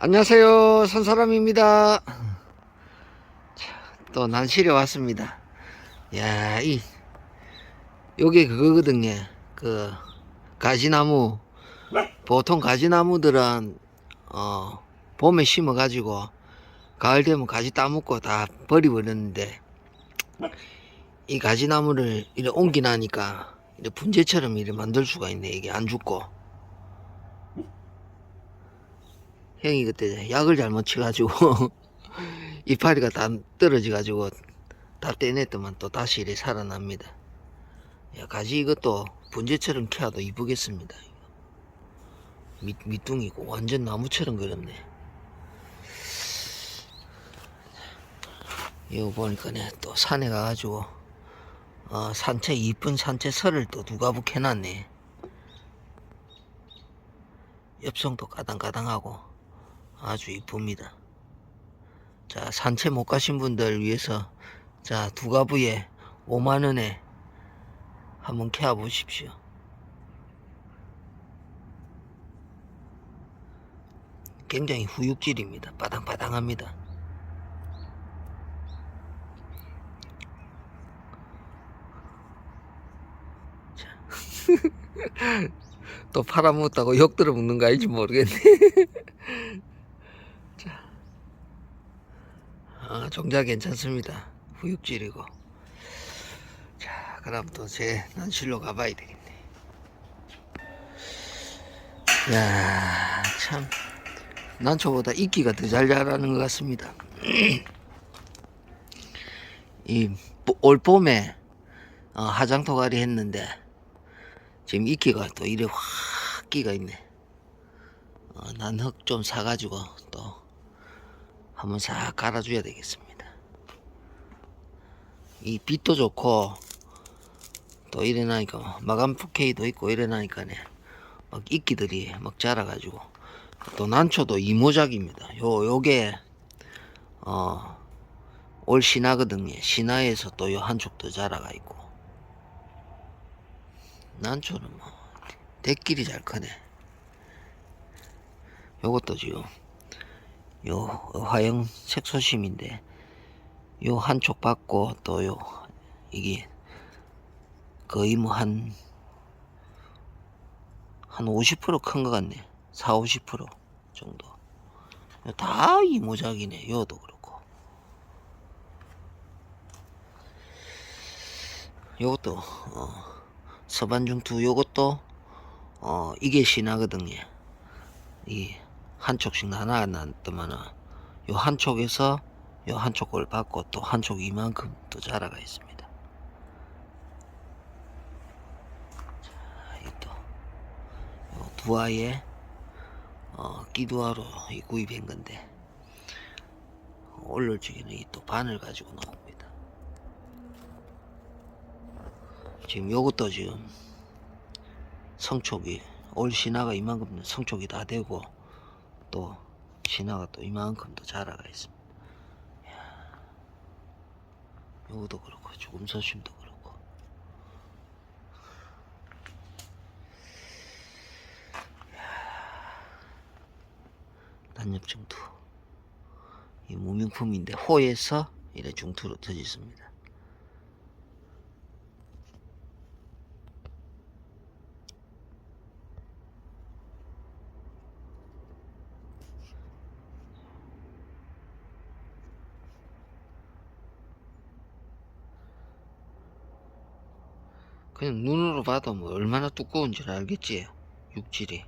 안녕하세요. 선사람입니다. 자, 또 난실에 왔습니다. 야 이 요게 그거거든요. 그 가지나무 보통 가지나무들은 어 봄에 심어 가지고 가을 되면 가지 따먹고 다 버려버렸는데 이 가지나무를 이렇게 옮기 나니까 이렇게 분재처럼 이렇게 만들 수가 있네. 이게 안 죽고 형이 그때 약을 잘못 치가지고 이파리가 다 떨어져가지고 다 떼냈더만 또 다시 이래 살아납니다. 야, 가지 이것도 분재처럼 캐도 이쁘겠습니다. 밑, 밑둥이고 완전 나무처럼 그렸네. 이거 보니까네 또 산에 가가지고 어, 산채 이쁜 산채 설을 또 누가 북해놨네. 엽성도 까당까당하고 아주 이쁩니다. 자, 산채 못 가신 분들 위해서 자, 두 가부에 5만 원에 한번 캐어 보십시오. 굉장히 후육질입니다. 바당바당합니다. 자. 또 팔아먹었다고 욕 들어먹는 거 아닌지 모르겠네. 자. 아, 종자 괜찮습니다. 후육질이고. 자, 그럼 또 제 난실로 가봐야 되겠네. 야, 참. 난초보다 이끼가 더 잘 자라는 것 같습니다. 이, 올 봄에, 어, 하장 토가리 했는데, 지금 이끼가 또 이래 확 끼가 있네. 어, 난흙 좀 사가지고 또 한번 싹 깔아줘야 되겠습니다. 이 빛도 좋고 또 이래나니까 마감 푸케이도 있고 이래나니까네 막 이끼들이 막 자라가지고 또 난초도 이모작입니다. 요 요게 어 올 신화거든요. 신화에서 또 요 한쪽도 자라가 있고 난초는 뭐 대끼리 잘 크네. 요것도 지금 요 화형 색소심인데 요 한쪽 받고 또 요 이게 거의 뭐 한 한 50%큰 것 같네. 4, 50% 정도. 다 이 모작이네. 요도 그렇고. 요것도 어, 서반중투 요것도 어 이게 신하거든요. 이 한쪽씩 나눠 놨더만은 요 한쪽에서 요 한쪽 걸 받고 또 한쪽 이만큼 또 자라가 있습니다. 자, 이또두 아이에 어, 끼두아로 이 구입한 건데 올릴 적에는 이또 바늘 가지고 나옵니다. 지금 요것도 지금 성촉이 올 신화가 이만큼 성촉이 다 되고 또 신화가 또 이만큼 또 자라가 있습니다. 이야, 요것도 그렇고 죽음 서심도 그렇고 단엽 중투 이 무명품인데 호에서 이래 중투로 터졌습니다. 그냥 눈으로 봐도 뭐 얼마나 두꺼운 줄 알겠지? 육질이.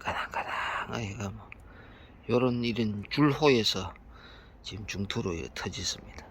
가당가당하게 뭐. 요런 이런 줄호에서 지금 이렇게 터졌습니다.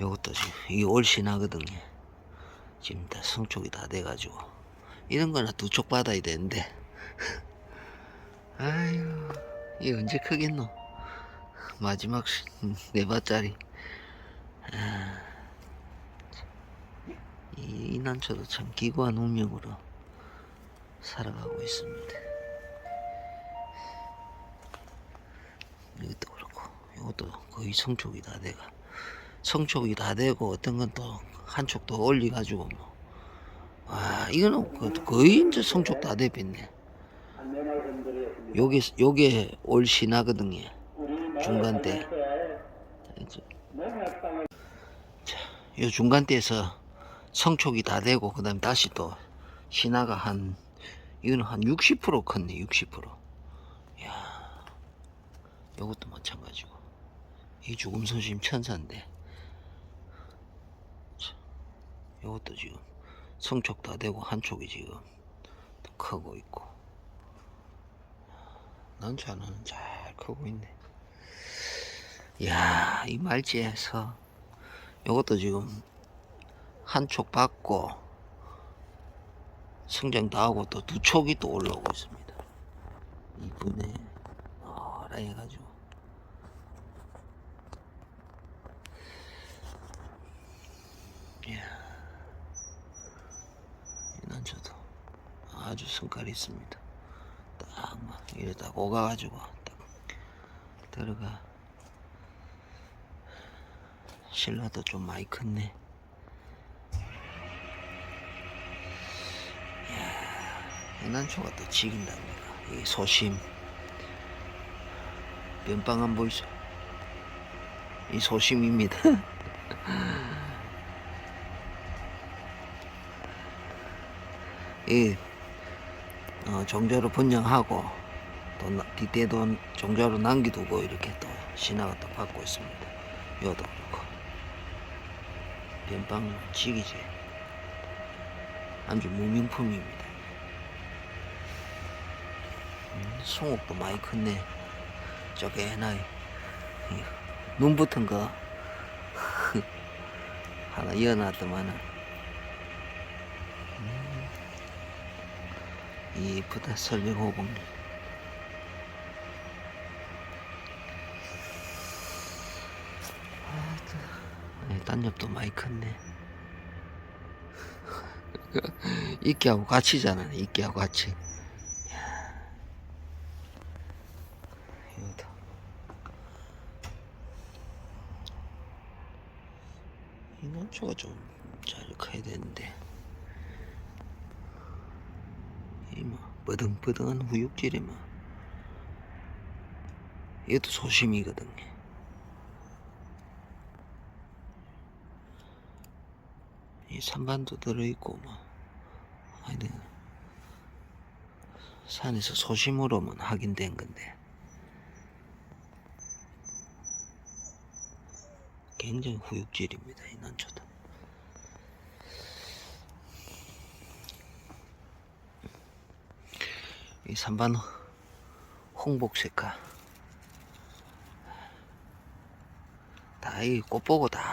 요것도 지금 이게 올신하거든요. 지금 다 성촉이 다 돼가지고. 이런 거나 두 쪽 받아야 되는데. 아유 이게 언제 크겠노 마지막 시- 음, 네 바짜리. 아, 이, 이 난초도 참 기구한 운명으로 살아가고 있습니다. 이것도 그렇고 이것도 거의 성촉이 다 돼가. 성촉이 다 되고 어떤 건 또 한쪽 더 올려 가지고 뭐. 와 이거는 거- 거의 이제 성촉 다 돼있네. 요게 요게 올 신하거든요 중간대. 자, 요 중간대에서 성촉이 다 되고 그 다음에 다시 또 신화가 한 이거는 한60% 컸네 60%야 요것도 마찬가지고. 이 죽음 소심 천사인데. 자, 요것도 지금 성촉 다 되고 한쪽이 지금 또 크고 있고. 난차는 잘 크고 있네 이야 이 말지에서 요것도 지금 한 촉 받고 성장 다 하고 또 두 촉이 또 올라오고 있습니다. 이쁘네 어라 해가지고. 이야 이 난초도 아주 성깔이 있습니다. 딱 막 이러다 오가가지고 딱 들어가 신라도 좀 많이 컸네. 이야, 이 난초가 또 지긴답니다. 이 소심. 면빵 안 보이죠 이 소심입니다. 이 어, 종자로 분양하고 또 나- 뒷대도 종자로 남기두고 이렇게 또 신화가 또 받고 있습니다. 여도 변방 지기지. 아주 무명품입니다. 음, 송옥도 많이 컸네. 쪼개나이 눈 붙은 거. 하나 이어놨더만은. 이쁘다 설명호봉 딴 옆도 많이 컸네. 이끼하고 같이잖아 이끼하고 같이. 이거다. 이 난초가 좀 잘 커야 되는데. 이뭐 버등버등한 후육질이 뭐 이것도 소심이거든요 이 산반도 들어있고 뭐. 하여튼 산에서 소심으로만 확인된 건데. 굉장히 후육질입니다 이 난초도. 이 산반 홍복색깔. 다이 꽃 보고 다 어,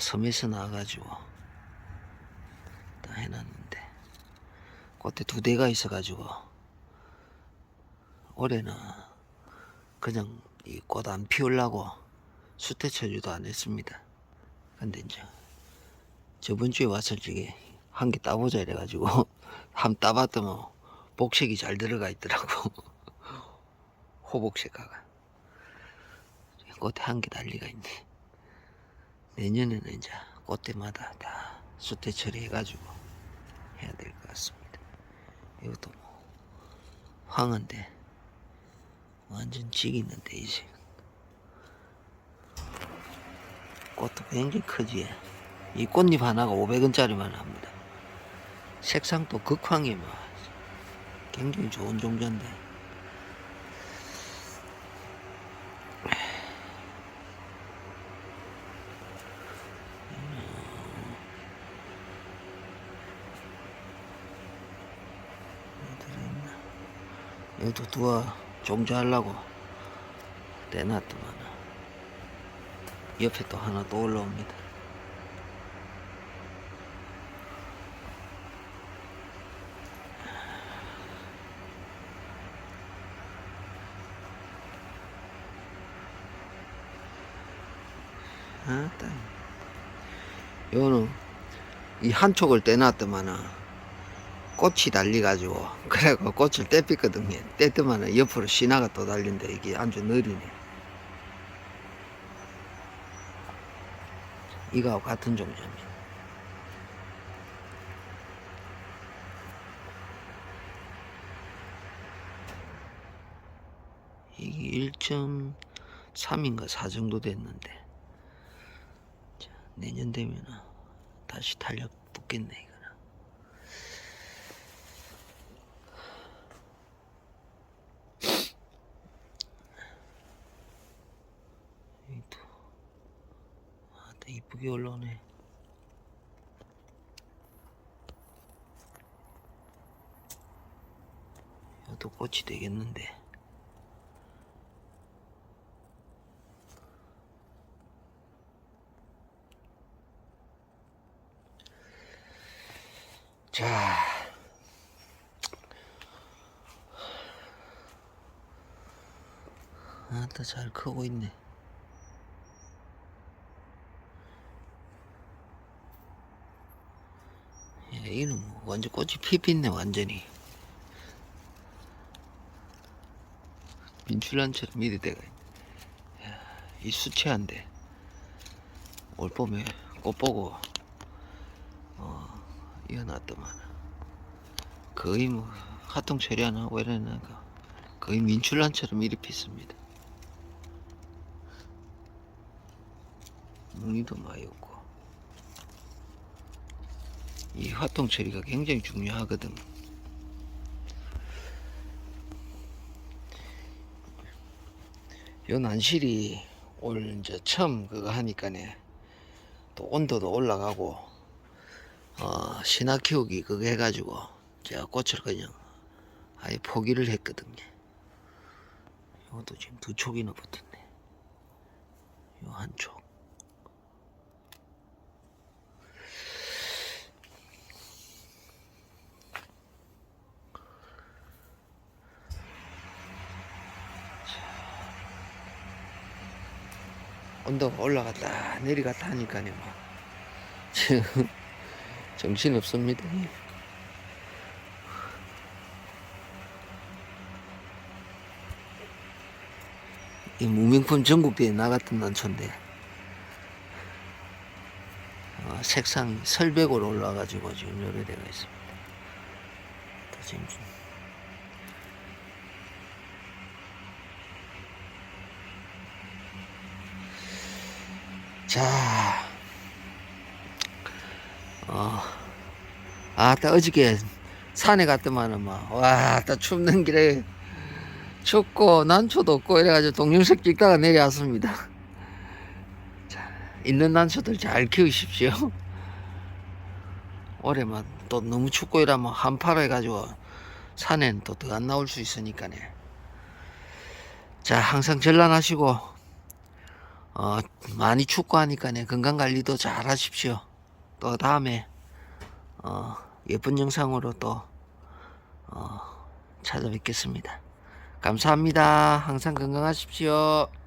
섬에서 나와가지고 다 해놨는데 꽃에 두 대가 있어가지고 올해는 그냥 이 꽃 안 피우려고 수태 처리도 안 했습니다. 근데 이제 저번 주에 왔을 적에 한 개 따보자 이래가지고 한 따봤더만 복색이 잘 들어가 있더라고. 호복색화가 꽃에 한 개 달리가 있네 내년에는 이제 꽃대마다 다 수태 처리해가지고 해야 될 것 같습니다. 이것도 뭐 황한데 완전 지기는데 이제 꽃도 굉장히 크지 이 꽃잎 하나가 500원짜리만 합니다. 색상도 극황이 뭐 굉장히 좋은 종자인데 여기도 두어 종자하려고 떼놨더만 옆에 또 하나 또 올라옵니다 아따. 요거는 이 한쪽을 떼놨더만은 꽃이 달려가지고 그래가 꽃을 떼피거든요. 떼뜨면 옆으로 신화가 또 달린데 이게 아주 느리네. 이거하고 같은 종류입니다 이게 1.3인가 4 정도 됐는데. 자, 내년 되면 다시 달려 붙겠네 이쁘게 올라오네. 이것도 꽃이 되겠는데. 자. 아따 잘 크고 있네. 야, 이는 뭐 완전 꽃이 피pis네 완전히. 민출란처럼 미리. 야, 이 수채한데 올 봄에 꽃 보고 어 이어놨더만 거의 뭐 화통 처리 안 하고 이러니까 거의 민출란처럼 이리 피습니다. 무늬도 많이 없고 이 화통 처리가 굉장히 중요하거든. 요 난실이 올 이제 처음 그거 하니까네 또 온도도 올라가고 어 신화 키우기 그거 해가지고 제가 꽃을 그냥 아예 포기를 했거든요. 이것도 지금 두 촉이나 붙었네. 요 한 촉. 온도가 올라갔다 내려갔다 하니까요. 뭐 지금 정신 없습니다. 이 무명품 전국대회 나갔던 난초인데 어, 색상이 설백으로 올라와가지고 지금 요래 되어 있습니다. 또 지금 자, 어, 아, 따 어저께 산에 갔더만은 막, 와, 따 춥는 길에 춥고 난초도 없고 이래가지고 동영석 찍다가 내려왔습니다. 자, 있는 난초들 잘 키우십시오. 올해만 또 너무 춥고 이러면 한파로 해가지고 산엔 또 더 안 나올 수 있으니까네. 자, 항상 전란하시고 어, 많이 춥고 하니까네 건강 관리도 잘 하십시오. 또 다음에 어, 예쁜 영상으로 또 어, 찾아뵙겠습니다. 감사합니다. 항상 건강하십시오.